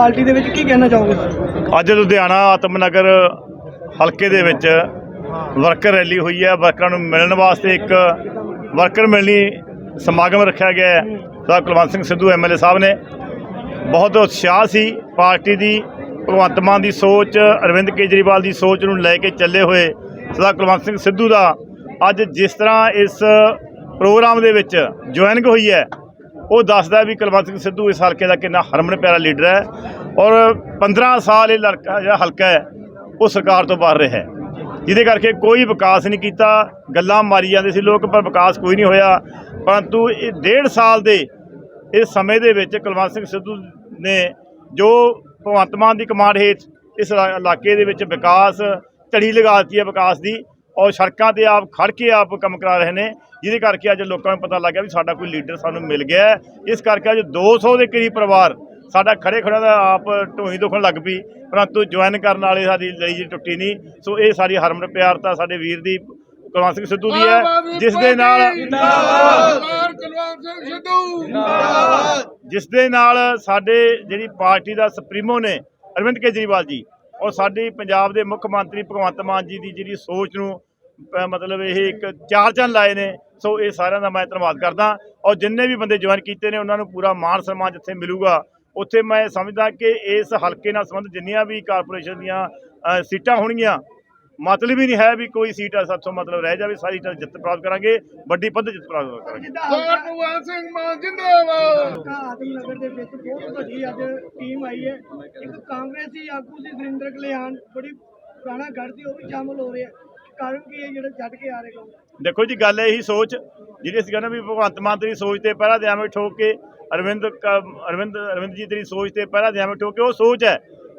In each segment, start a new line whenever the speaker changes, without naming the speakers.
Party ਦੇ ਵਿੱਚ ਕੀ ਕਹਿਣਾ ਚਾਹੋਗੇ? ਸਰ
ਅੱਜ ਲੁਧਿਆਣਾ ਆਤਮਨਗਰ ਹਲਕੇ ਦੇ ਵਿੱਚ ਵਰਕਰ ਰੈਲੀ ਹੋਈ ਹੈ। ਵਰਕਰਾਂ ਨੂੰ ਮਿਲਣ ਵਾਸਤੇ ਇੱਕ ਵਰਕਰ ਮਿਲਣੀ ਸਮਾਗਮ ਰੱਖਿਆ ਗਿਆ ਹੈ। ਸਰਦਾਰ ਕੁਲਵੰਤ ਸਿੰਘ ਸਿੱਧੂ ਐਮਐਲਏ ਸਾਹਿਬ ਨੇ। ਬਹੁਤ ਉਤਸ਼ਾਹ ਸੀ ਪਾਰਟੀ ਦੀ, ਭਗਵੰਤ ਮਾਨ ਦੀ ਸੋਚ, ਅਰਵਿੰਦ ਕੇਜਰੀਵਾਲ ਦੀ ਸੋਚ ਨੂੰ ਲੈ ਕੇ ਚੱਲੇ ਹੋਏ ਸਰਦਾਰ ਕੁਲਵੰਤ ਸਿੰਘ ਸਿੱਧੂ ਦਾ ਅੱਜ ਜਿਸ ਤਰ੍ਹਾਂ ਇਸ ਪ੍ਰੋਗਰਾਮ ਦੇ ਵਿੱਚ ਜੁਆਇਨਿੰਗ ਹੋਈ ਹੈ ਉਹ ਦੱਸਦਾ ਵੀ ਕੁਲਵੰਤ ਸਿੰਘ ਸਿੱਧੂ ਇਸ ਹਲਕੇ ਦਾ ਕਿੰਨਾ ਹਰਮਨ ਪਿਆਰਾ ਲੀਡਰ ਹੈ ਔਰ 15 ਸਾਲ ਇਹ ਲੜਕਾ ਜਿਹੜਾ ਹਲਕਾ ਹੈ, ਉਹ ਸਰਕਾਰ ਤੋਂ ਬਾਹਰ ਰਿਹਾ ਜਿਹਦੇ ਕਰਕੇ ਕੋਈ ਵਿਕਾਸ ਨਹੀਂ ਕੀਤਾ, ਗੱਲਾਂ ਮਾਰੀ ਜਾਂਦੇ ਸੀ ਲੋਕ, ਪਰ ਵਿਕਾਸ ਕੋਈ ਨਹੀਂ ਹੋਇਆ। ਪਰੰਤੂ ਇਹ ਡੇਢ ਸਾਲ ਦੇ ਇਸ ਸਮੇਂ ਦੇ ਵਿੱਚ ਕੁਲਵੰਤ ਸਿੰਘ ਸਿੱਧੂ ਨੇ ਜੋ ਭਗਵੰਤ ਮਾਨ ਦੀ ਕਮਾਂਡ ਹੇਠ ਇਸ ਇਲਾਕੇ ਦੇ ਵਿੱਚ ਵਿਕਾਸ, ਝੜੀ ਲਗਾ ਦਿੱਤੀ ਹੈ ਵਿਕਾਸ ਦੀ ਔਰ ਸੜਕਾਂ ਤੇ ਆਪ ਖੜ ਕੇ ਆਪ ਕੰਮ ਕਰਾ ਰਹੇ ਨੇ ਜਿਹਦੇ ਕਰਕੇ ਅੱਜ ਲੋਕਾਂ ਨੂੰ ਪਤਾ ਲੱਗਿਆ ਵੀ ਸਾਡਾ ਕੋਈ ਲੀਡਰ ਸਾਨੂੰ ਮਿਲ ਗਿਆ। ਇਸ ਕਰਕੇ ਅੱਜ 200 ਦੇ ਕਰੀਬ ਪਰਿਵਾਰ ਸਾਡਾ ਖੜੇ ਖੜਾ ਦਾ ਆਪ ਢੋਈ ਦੁਖਣ ਲੱਗ ਪਈ ਪਰੰਤੂ ਜੁਆਇਨ ਕਰਨ ਵਾਲੇ ਸਾਡੀ ਲਈ ਜੀ ਟੁੱਟੀ ਨਹੀਂ। ਸੋ ਇਹ ਸਾਡੀ ਹਰਮਨ ਪਿਆਰਤਾ ਸਾਡੇ ਵੀਰ ਦੀ ਕੁਲਵੰਤ ਸਿੰਘ ਸਿੱਧੂ ਦੀ ਹੈ ਜਿਸ ਦੇ ਨਾਲ ਜਿਸ ਦੇ ਨਾਲ ਸਾਡੇ ਜਿਹੜੀ ਪਾਰਟੀ ਦਾ ਸੁਪਰੀਮੋ ਨੇ ਅਰਵਿੰਦ ਕੇਜਰੀਵਾਲ ਜੀ ਔਰ ਸਾਡੀ ਪੰਜਾਬ ਦੇ ਮੁੱਖ ਮੰਤਰੀ ਭਗਵੰਤ ਮਾਨ ਜੀ ਦੀ ਜਿਹੜੀ ਸੋਚ ਨੂੰ ਮਤਲਬ ਇਹ ਇੱਕ ਚਾਰ ਚੰਨ ਲਾਏ ਨੇ, ਸੋ ਇਹ ਸਾਰਿਆਂ ਦਾ ਮੈਂ ਧੰਨਵਾਦ ਕਰਦਾ। ਔਰ ਜਿੰਨੇ ਵੀ ਬੰਦੇ ਜੁਆਇਨ ਕੀਤੇ ਨੇ, ਉਹਨਾਂ ਨੂੰ ਪੂਰਾ ਮਾਣ ਸਨਮਾਨ ਜਿੱਥੇ ਮਿਲੂਗਾ, ਉੱਥੇ ਮੈਂ ਸਮਝਦਾ ਕਿ ਇਸ ਹਲਕੇ ਨਾਲ ਸੰਬੰਧ ਜਿੰਨੀਆਂ ਵੀ ਕਾਰਪੋਰੇਸ਼ਨ ਦੀਆਂ ਸੀਟਾਂ ਹੋਣਗੀਆਂ ਮਤਲਬ ਹੀ ਨਹੀਂ ਹੈ ਵੀ ਕੋਈ ਸੀਟ ਸਾਥੋਂ ਮਤਲਬ ਰਹਿ ਜਾਵੇ ਸਾਰੀ ਤਾਂ ਜਿੱਤ ਪ੍ਰਾਪਤ ਕਰਾਂਗੇ ਵੱਡੀ ਪੱਧਰ ਜਿੱਤ ਪ੍ਰਾਪਤ ਕਰਾਂਗੇ।
ਸਰਦਾਰ ਕੁਲਵੰਤ ਸਿੰਘ ਮਾਨ ਜਿੰਦਾਬਾਦ।
ਆਦਮਨਗਰ ਦੇ ਵਿੱਚ ਬਹੁਤ ਵੱਡੀ ਅੱਜ ਟੀਮ ਆਈ ਹੈ। ਇੱਕ ਕਾਂਗਰਸੀ ਆਗੂ ਸੀ ਸੁਰਿੰਦਰ ਕਲਿਆਣ ਬੜੀ ਪੁਰਾਣਾ ਗੜ ਸੀ ਉਹ ਵੀ ਸ਼ਾਮਲ ਹੋ ਰਿਹਾ। ਕਾਰਨ ਕੀ ਹੈ ਜਿਹੜਾ ਛੱਡ ਕੇ ਆ ਰਹੇ ਕੋ
ਦੇਖੋ ਜੀ ਗੱਲ ਇਹੀ ਸੋਚ ਜਿਹੜੀ ਅਸੀਂ ਕਹਿੰਦੇ ਵੀ ਭਗਵੰਤ ਮਾਨ ਤੇਰੀ ਸੋਚ ਤੇ ਪਹਿਰਾ ਦਿਆਵੇਂ ਠੋਕ ਕੇ ਅਰਵਿੰਦ ਅਰਵਿੰਦ ਅਰਵਿੰਦ ਜੀ ਤੇਰੀ ਸੋਚ ਤੇ ਪਹਿਰਾ ਦਿਆਵੇਂ ਠੋਕ ਕੇ ਉਹ ਸੋਚ ਹੈ।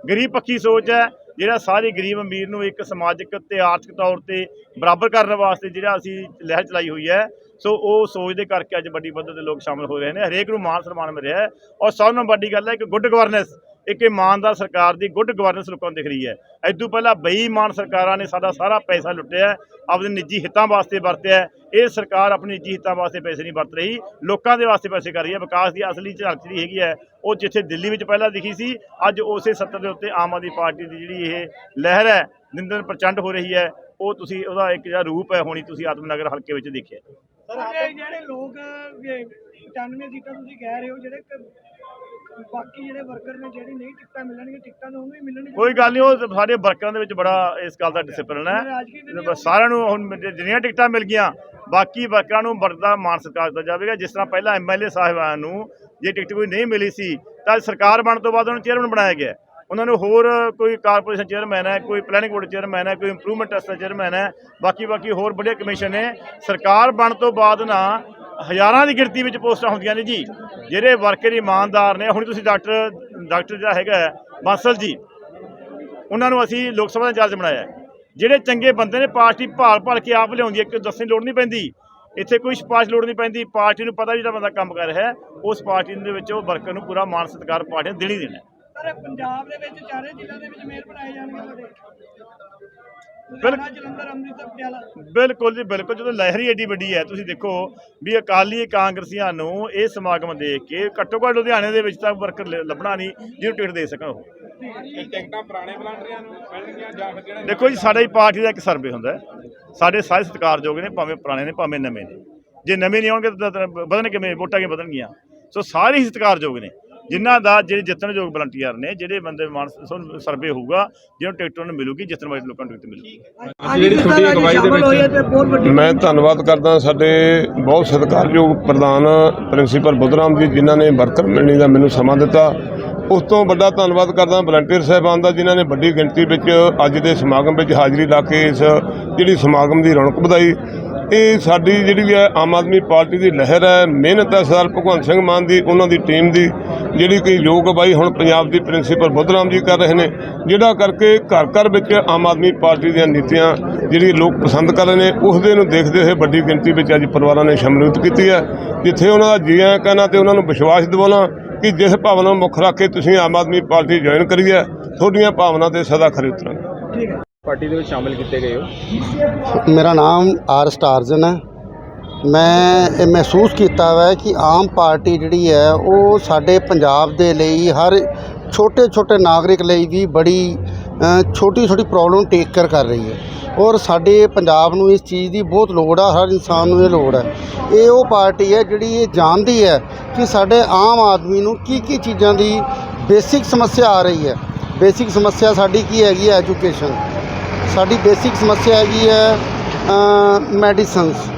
ਗਰੀਬ ਪੱਖੀ ਸੋਚ ਹੈ ਜਿਹੜਾ ਸਾਰੇ ਗਰੀਬ ਅਮੀਰ ਨੂੰ ਇੱਕ ਸਮਾਜਿਕ ਤੇ ਆਰਥਿਕ ਤੌਰ ਤੇ ਬਰਾਬਰ ਕਰਨ ਵਾਸਤੇ ਜਿਹੜਾ ਅਸੀਂ ਲਹਿਰ ਚਲਾਈ ਹੋਈ ਹੈ, ਸੋ ਉਹ ਸੋਚ ਦੇ ਕਰਕੇ ਅੱਜ ਵੱਡੀ ਪੱਧਰ ਤੇ ਲੋਕ ਸ਼ਾਮਲ ਹੋ ਰਹੇ ਨੇ। ਹਰੇਕ ਨੂੰ ਮਾਨ ਸਨਮਾਨ ਮਿਲਿਆ ਔਰ ਸਭ ਤੋਂ ਵੱਡੀ ਗੱਲ ਹੈ ਕਿ ਗੁੱਡ ਗਵਰਨੈਂਸ ਇੱਕ ਇਮਾਨਦਾਰ ਸਰਕਾਰ ਦੀ ਗੁੱਡ ਗਵਰਨੈਂਸ ਲੋਕਾਂ ਨੂੰ ਦਿਖ ਰਹੀ ਹੈ। ਇਦੋਂ ਪਹਿਲਾਂ ਬੇਈਮਾਨ ਸਰਕਾਰਾਂ ਨੇ ਸਾਡਾ ਸਾਰਾ ਪੈਸਾ ਲੁੱਟਿਆ ਆਪਣੇ ਨਿੱਜੀ ਹਿੱਤਾਂ ਵਾਸਤੇ ਵਰਤਿਆ। ਇਹ ਸਰਕਾਰ ਆਪਣੇ ਨਿੱਜੀ ਹਿੱਤਾਂ ਵਾਸਤੇ ਪੈਸੇ ਨਹੀਂ ਵਰਤ ਰਹੀ, ਲੋਕਾਂ ਦੇ ਵਾਸਤੇ ਪੈਸੇ ਕਰ ਰਹੀ ਹੈ। ਵਿਕਾਸ ਦੀ ਅਸਲੀ ਝਲਕ ਜਿਹੜੀ ਹੈਗੀ ਹੈ, ਉਹ ਜਿੱਥੇ ਦਿੱਲੀ ਵਿੱਚ ਪਹਿਲਾਂ ਦਿਖੀ ਸੀ, ਅੱਜ ਉਸੇ ਸੱਤਰ ਦੇ ਉੱਤੇ ਆਮ ਆਦਮੀ ਪਾਰਟੀ ਦੀ ਜਿਹੜੀ ਇਹ ਲਹਿਰ ਹੈ, ਨਿੰਦਨ ਪ੍ਰਚੰਡ ਹੋ ਰਹੀ ਹੈ। ਉਹ ਤੁਸੀਂ, ਉਹਦਾ ਇੱਕ ਜਿਹੜਾ ਰੂਪ ਹੈ, ਹੋਣੀ ਤੁਸੀਂ ਆਤਮਨਗਰ ਹਲਕੇ ਵਿੱਚ ਦੇਖਿਆ।
ਸਰ ਜਿਹੜੇ ਲੋਕ 95 ਸੀਟਾਂ ਤੁਸੀਂ ਕਹਿ ਰਹੇ ਹੋ, ਜਿਹੜੇ ਬਾਕੀ ਜਿਹੜੇ ਵਰਕਰ ਨੇ ਜਿਹੜੀ ਨਹੀਂ ਟਿਕਟਾਂ ਮਿਲਣਗੀਆਂ ਟਿਕਟਾਂ ਤਾਂ ਉਹਨੂੰ ਹੀ ਮਿਲਣਗੀਆਂ।
ਕੋਈ ਗੱਲ ਨਹੀਂ ਉਹ ਸਾਡੇ ਵਰਕਰਾਂ ਦੇ ਵਿੱਚ ਬੜਾ ਇਸ ਗੱਲ ਦਾ ਡਿਸਪਲਿਨ ਹੈ। ਸਾਰਿਆਂ ਨੂੰ ਹੁਣ ਜਿੰਨੀਆਂ ਟਿਕਟਾਂ ਮਿਲ ਗਈਆਂ ਬਾਕੀ ਵਰਕਰਾਂ ਨੂੰ ਵਰਦਾ ਮਾਨ ਸਤਿਕਾਰ ਦਿੱਤਾ ਜਾਵੇਗਾ। ਜਿਸ ਤਰ੍ਹਾਂ ਪਹਿਲਾਂ ਐਮਐਲਏ ਸਾਹਿਬਾਨ ਨੂੰ ਜੇ ਟਿਕਟ ਕੋਈ ਨਹੀਂ ਮਿਲੀ ਸੀ ਤਾਂ ਸਰਕਾਰ ਬਣਨ ਤੋਂ ਬਾਅਦ ਉਹਨਾਂ ਨੂੰ ਚੇਅਰਮੈਨ ਬਣਾਇਆ ਗਿਆ। ਉਹਨਾਂ ਨੂੰ ਹੋਰ ਕੋਈ ਕਾਰਪੋਰੇਸ਼ਨ ਚੇਅਰਮੈਨ ਹੈ ਕੋਈ ਪਲੈਨਿੰਗ ਬੋਰਡ ਚੇਅਰਮੈਨ ਹੈ ਕੋਈ ਇੰਪਰੂਵਮੈਂਟ ਟਰਸਟ ਦਾ ਚੇਅਰਮੈਨ ਹੈ ਬਾਕੀ ਬਾਕੀ ਹੋਰ ਵੱਡੇ ਕਮਿਸ਼ਨ ਨੇ। ਸਰਕਾਰ ਬਣਨ ਤੋਂ ਬਾਅਦ ਨਾ ਹਜ਼ਾਰਾਂ ਦੀ ਗਿਣਤੀ ਵਿੱਚ ਪੋਸਟਾਂ ਹੁੰਦੀਆਂ ਨੇ ਜੀ। ਜਿਹੜੇ ਵਰਕਰ ਇਮਾਨਦਾਰ ਨੇ, ਹੁਣ ਤੁਸੀਂ ਡਾਕਟਰ ਡਾਕਟਰ ਜਿਹੜਾ ਹੈਗਾ ਬਾਂਸਲ ਜੀ, ਉਹਨਾਂ ਨੂੰ ਅਸੀਂ ਲੋਕ ਸਭਾ ਦਾ ਇੰਚਾਰਜ ਬਣਾਇਆ ਜਿਹੜੇ ਚੰਗੇ ਬੰਦੇ ਨੇ, ਪਾਰਟੀ ਭਾਲ ਭਾਲ ਕੇ ਆਪ ਲਿਆਉਂਦੀ ਹੈ ਕਿ ਦੱਸਣ ਦੀ ਲੋੜ ਨਹੀਂ ਪੈਂਦੀ। ਇੱਥੇ ਕੋਈ ਸਿਫਾਰਿਸ਼ ਲੋੜ ਨਹੀਂ ਪੈਂਦੀ। ਪਾਰਟੀ ਨੂੰ ਪਤਾ ਵੀ ਜਿਹੜਾ ਬੰਦਾ ਕੰਮ ਕਰ ਰਿਹਾ ਉਸ ਪਾਰਟੀ ਦੇ ਵਿੱਚ ਉਹ ਵਰਕਰ ਨੂੰ ਪੂਰਾ ਮਾਨ ਸਤਿਕਾਰ ਪਾਰਟੀ ਨੇ ਦੇਣੀ ਦੇਣਾ
ਸਰ, ਪੰਜਾਬ ਦੇ ਵਿੱਚ ਚਾਰੇ ਜ਼ਿਲ੍ਹਿਆਂ ਦੇ ਵਿੱਚ ਮੇਅਰ ਬਣਾਏ ਜਾਣਗੇ ਤੁਹਾਡੇ?
ਬਿਲਕੁਲ।
ਲੁਧਿਆਣਾ, ਜਲੰਧਰ ਅੰਮ੍ਰਿਤਸਰ ਪਟਿਆਲਾ।
ਬਿਲਕੁਲ ਜੀ ਬਿਲਕੁਲ। ਜਦੋਂ ਲਹਿਰੀ ਏਡੀ ਵੱਡੀ ਹੈ ਤੁਸੀਂ ਦੇਖੋ ਵੀ ਅਕਾਲੀ ਕਾਂਗਰਸੀਆਂ ਨੂੰ ਇਹ ਸਮਾਗਮ ਦੇਖ ਕੇ ਘੱਟੋ ਘੱਟ ਲੁਧਿਆਣੇ ਦੇ ਵਿੱਚ ਤਾਂ ਵਰਕਰ ਲੱਭਣਾ ਨਹੀਂ ਜਿਹਨੂੰ ਟਿਕਟ ਦੇ ਸਕਣ ਉਹ।
ਇਹ ਟਿਕਟਾਂ ਪੁਰਾਣੇ ਵਲੰਟੀਅਰਾਂ ਨੂੰ ਮਿਲਣਗੀਆਂ ਜਾਂ ਫਿਰ ਜਿਹੜੇ
ਦੇਖੋ ਜੀ ਸਾਡਾ ਹੀ ਪਾਰਟੀ ਦਾ ਇੱਕ ਸਰਵੇ ਹੁੰਦਾ ਹੈ। ਸਾਡੇ ਸਾਰੇ ਸਤਿਕਾਰਯੋਗ ਨੇ ਭਾਵੇਂ ਪੁਰਾਣੇ ਨੇ ਭਾਵੇਂ ਨਵੇਂ ਨੇ। ਜੇ ਨਵੇਂ ਨਹੀਂ ਆਉਣਗੇ ਤਾਂ ਤਾਂ ਵਧਣ ਕਿਵੇਂ? ਵੋਟਾਂ ਕਿਵੇਂ ਵਧਣਗੀਆਂ ਸੋ ਸਾਰੇ ਹੀ ਸਤਿਕਾਰਯੋਗ ਨੇ। ਜਿਨ੍ਹਾਂ ਦਾ ਜਿਹੜੇ ਜਿੱਤਣਯੋਗ ਵਲੰਟੀਅਰ ਨੇ ਜਿਹੜੇ ਬੰਦੇ ਸਰਵੇ ਹੋਊਗਾ ਜਿਹਨੂੰ ਟਿਕਟ ਉਹਨਾਂ ਨੂੰ ਮਿਲੂਗੀ ਜਿੱਤਣ ਵਾਲੇ ਲੋਕਾਂ ਨੂੰ ਟਿਕਟ ਮਿਲੂਗੀ।
ਜਿਹੜੀ ਤੁਹਾਡੀ ਅਗਵਾਈ ਦੇ ਵਿੱਚ
ਮੈਂ ਧੰਨਵਾਦ ਕਰਦਾ ਸਾਡੇ ਬਹੁਤ ਸਤਿਕਾਰਯੋਗ ਪ੍ਰਧਾਨ ਪ੍ਰਿੰਸੀਪਲ ਬੁੱਧਰਾਮ ਜੀ ਜਿਨ੍ਹਾਂ ਨੇ ਵਰਕਰ ਮਿਲਣੀ ਦਾ ਮੈਨੂੰ ਸਮਾਂ ਦਿੱਤਾ। ਉਸ ਤੋਂ ਵੱਡਾ ਧੰਨਵਾਦ ਕਰਦਾ ਵਲੰਟੀਅਰ ਸਾਹਿਬਾਨ ਦਾ ਜਿਨ੍ਹਾਂ ਨੇ ਵੱਡੀ ਗਿਣਤੀ ਵਿੱਚ ਅੱਜ ਦੇ ਸਮਾਗਮ ਵਿੱਚ ਹਾਜ਼ਰੀ ਲਾ ਕੇ ਇਸ ਜਿਹੜੀ ਸਮਾਗਮ ਦੀ ਰੌਣਕ ਵਧਾਈ। ਇਹ ਸਾਡੀ ਜਿਹੜੀ ਹੈ, ਆਮ ਆਦਮੀ ਪਾਰਟੀ ਦੀ ਲਹਿਰ ਹੈ, ਮਿਹਨਤ ਹੈ ਸਰਦਾਰ ਭਗਵੰਤ ਸਿੰਘ ਮਾਨ ਦੀ, ਉਹਨਾਂ ਦੀ ਟੀਮ ਦੀ, ਜਿਹੜੀ ਕਿ ਯੋਗ ਅਗਵਾਈ ਹੁਣ ਪੰਜਾਬ ਦੀ ਪ੍ਰਿੰਸੀਪਲ ਬੁੱਧਰਾਮ ਜੀ ਕਰ ਰਹੇ ਨੇ, ਜਿਹੜਾ ਕਰਕੇ ਘਰ ਘਰ ਵਿੱਚ ਆਮ ਆਦਮੀ ਪਾਰਟੀ ਦੀਆਂ ਨੀਤੀਆਂ ਜਿਹੜੀ ਲੋਕ ਪਸੰਦ ਕਰ ਰਹੇ ਨੇ, ਉਸ ਦੇ ਨੂੰ ਦੇਖਦੇ ਹੋਏ ਵੱਡੀ ਗਿਣਤੀ ਵਿੱਚ ਅੱਜ ਪਰਿਵਾਰਾਂ ਨੇ ਸ਼ਮੂਲੀਅਤ ਕੀਤੀ ਹੈ। ਜਿੱਥੇ ਉਹਨਾਂ ਦਾ ਜੀਆਂ ਕਹਿਣਾ ਤੇ ਉਹਨਾਂ ਨੂੰ ਵਿਸ਼ਵਾਸ ਦਿਵਾਉਣਾ ਕਿ ਜਿਸ ਭਾਵਨਾ ਨੂੰ ਮੁੱਖ ਰੱਖ ਕੇ ਤੁਸੀਂ ਆਮ ਆਦਮੀ ਪਾਰਟੀ ਜੁਆਇਨ ਕਰੀ ਹੈ, ਤੁਹਾਡੀਆਂ ਭਾਵਨਾ ਤੇ ਸਦਾ ਖਰੇ ਉਤਰਾਂਗੇ।
ਠੀਕ ਹੈ
ਪਾਰਟੀ ਦੇ ਵਿੱਚ ਸ਼ਾਮਿਲ ਕੀਤੇ ਗਏ ਹੋ?
ਮੇਰਾ ਨਾਮ ਆਰ ਸਟਾਰਜਨ ਹੈ। ਮੈਂ ਇਹ ਮਹਿਸੂਸ ਕੀਤਾ ਹੈ ਕਿ ਆਮ ਪਾਰਟੀ ਜਿਹੜੀ ਹੈ, ਉਹ ਸਾਡੇ ਪੰਜਾਬ ਦੇ ਲਈ ਹਰ ਛੋਟੇ ਛੋਟੇ ਨਾਗਰਿਕ ਲਈ ਵੀ ਬੜੀ ਛੋਟੀ ਛੋਟੀ ਪ੍ਰੋਬਲਮ ਟੇਕ ਕਰ ਕਰ ਰਹੀ ਹੈ। ਔਰ ਸਾਡੇ ਪੰਜਾਬ ਨੂੰ ਇਸ ਚੀਜ਼ ਦੀ ਬਹੁਤ ਲੋੜ ਆ, ਹਰ ਇਨਸਾਨ ਨੂੰ ਇਹ ਲੋੜ ਹੈ। ਇਹ ਉਹ ਪਾਰਟੀ ਹੈ ਜਿਹੜੀ ਇਹ ਜਾਣਦੀ ਹੈ ਕਿ ਸਾਡੇ ਆਮ ਆਦਮੀ ਨੂੰ ਕੀ ਕੀ ਚੀਜ਼ਾਂ ਦੀ ਬੇਸਿਕ ਸਮੱਸਿਆ ਆ ਰਹੀ ਹੈ। ਬੇਸਿਕ ਸਮੱਸਿਆ ਸਾਡੀ ਕੀ ਹੈਗੀ ਹੈ, ਐਜੂਕੇਸ਼ਨ। ਸਾਡੀ ਬੇਸਿਕ ਸਮੱਸਿਆ ਹੈਗੀ ਹੈ ਮੈਡੀਸਨਸ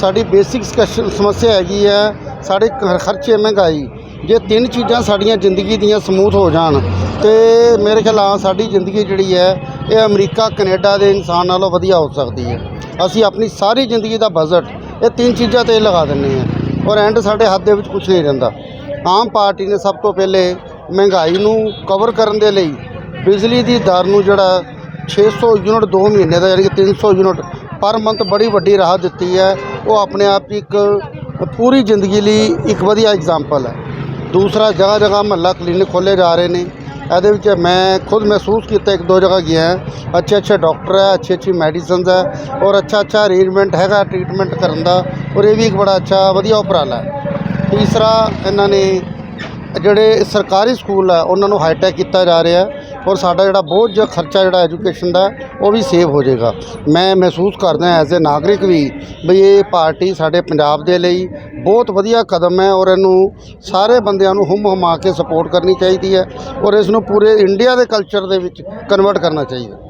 ਸਾਡੀ ਬੇਸਿਕ ਸਮੱਸਿਆ ਹੈਗੀ ਹੈ, ਸਾਡੇ ਖਰਚੇ ਮਹਿੰਗਾਈ। ਜੇ ਤਿੰਨ ਚੀਜ਼ਾਂ ਸਾਡੀਆਂ ਜ਼ਿੰਦਗੀ ਦੀਆਂ ਸਮੂਥ ਹੋ ਜਾਣ, ਤੇ ਮੇਰੇ ਖਿਆਲ ਨਾਲ ਸਾਡੀ ਜ਼ਿੰਦਗੀ ਜਿਹੜੀ ਹੈ, ਇਹ ਅਮਰੀਕਾ, ਕੈਨੇਡਾ ਦੇ ਇਨਸਾਨ ਨਾਲੋਂ ਵਧੀਆ ਹੋ ਸਕਦੀ ਹੈ। ਅਸੀਂ ਆਪਣੀ ਸਾਰੀ ਜ਼ਿੰਦਗੀ ਦਾ ਬਜਟ ਇਹ ਤਿੰਨ ਚੀਜ਼ਾਂ ਤੇ ਲਗਾ ਦਿੰਦੇ ਹਾਂ। ਔਰ ਐਂਡ ਸਾਡੇ ਹੱਥ ਦੇ ਵਿੱਚ ਕੁਝ ਨਹੀਂ ਰਹਿੰਦਾ। ਆਮ ਪਾਰਟੀ ਨੇ ਸਭ ਤੋਂ ਪਹਿਲੇ ਮਹਿੰਗਾਈ ਨੂੰ ਕਵਰ ਕਰਨ ਦੇ ਲਈ ਬਿਜਲੀ ਦੀ ਦਰ ਨੂੰ ਜਿਹੜਾ 600 ਯੂਨਿਟ 2 ਮਹੀਨੇ ਦਾ, ਯਾਨੀ ਕਿ 300 ਯੂਨਿਟ ਪਰ ਮੰਥ ਬੜੀ ਵੱਡੀ ਰਾਹਤ ਦਿੱਤੀ ਹੈ। ਉਹ ਆਪਣੇ ਆਪ 'ਚ ਇੱਕ ਪੂਰੀ ਜ਼ਿੰਦਗੀ ਲਈ ਇੱਕ ਵਧੀਆ ਐਗਜ਼ਾਮਪਲ ਹੈ। ਦੂਸਰਾ ਜਗ੍ਹਾ ਜਗ੍ਹਾ ਮਹੱਲਾ ਕਲੀਨਿਕ ਖੋਲ੍ਹੇ ਜਾ ਰਹੇ ਨੇ। ਇਹਦੇ ਵਿੱਚ ਮੈਂ ਖੁਦ ਮਹਿਸੂਸ ਕੀਤਾ ਇੱਕ ਦੋ ਜਗ੍ਹਾ ਗਿਆ ਅੱਛੇ ਅੱਛੇ ਡਾਕਟਰ ਹੈ, ਅੱਛੀ ਅੱਛੀ ਮੈਡੀਸਨਸ ਹੈ ਔਰ ਅੱਛਾ ਅੱਛਾ ਅਰੇਂਜਮੈਂਟ ਹੈਗਾ ਟ੍ਰੀਟਮੈਂਟ ਕਰਨ ਦਾ ਔਰ ਇਹ ਵੀ ਇੱਕ ਬੜਾ ਅੱਛਾ ਵਧੀਆ ਉਪਰਾਲਾ ਹੈ। ਤੀਸਰਾ ਇਹਨਾਂ ਨੇ ਜਿਹੜੇ ਸਰਕਾਰੀ ਸਕੂਲ ਆ ਉਹਨਾਂ ਨੂੰ ਹਾਈਟੈਕ ਕੀਤਾ ਜਾ ਰਿਹਾ ਔਰ ਸਾਡਾ ਜਿਹੜਾ ਬਹੁਤ ਜਿਹਾ ਖਰਚਾ ਜਿਹੜਾ ਐਜੂਕੇਸ਼ਨ ਦਾ, ਉਹ ਵੀ ਸੇਵ ਹੋ ਜਾਏਗਾ। ਮੈਂ ਮਹਿਸੂਸ ਕਰਦਾ ਐਜ਼ ਅ ਨਾਗਰਿਕ ਵੀ ਵੀ ਇਹ ਪਾਰਟੀ ਸਾਡੇ ਪੰਜਾਬ ਦੇ ਲਈ ਬਹੁਤ ਵਧੀਆ ਕਦਮ ਹੈ ਔਰ ਇਹਨੂੰ ਸਾਰੇ ਬੰਦਿਆਂ ਨੂੰ ਹੁੰਮ ਹਮਾ ਕੇ ਸਪੋਰਟ ਕਰਨੀ ਚਾਹੀਦੀ ਹੈ ਔਰ ਇਸ ਨੂੰ ਪੂਰੇ ਇੰਡੀਆ ਦੇ ਕਲਚਰ ਦੇ ਵਿੱਚ ਕਨਵਰਟ ਕਰਨਾ ਚਾਹੀਦਾ।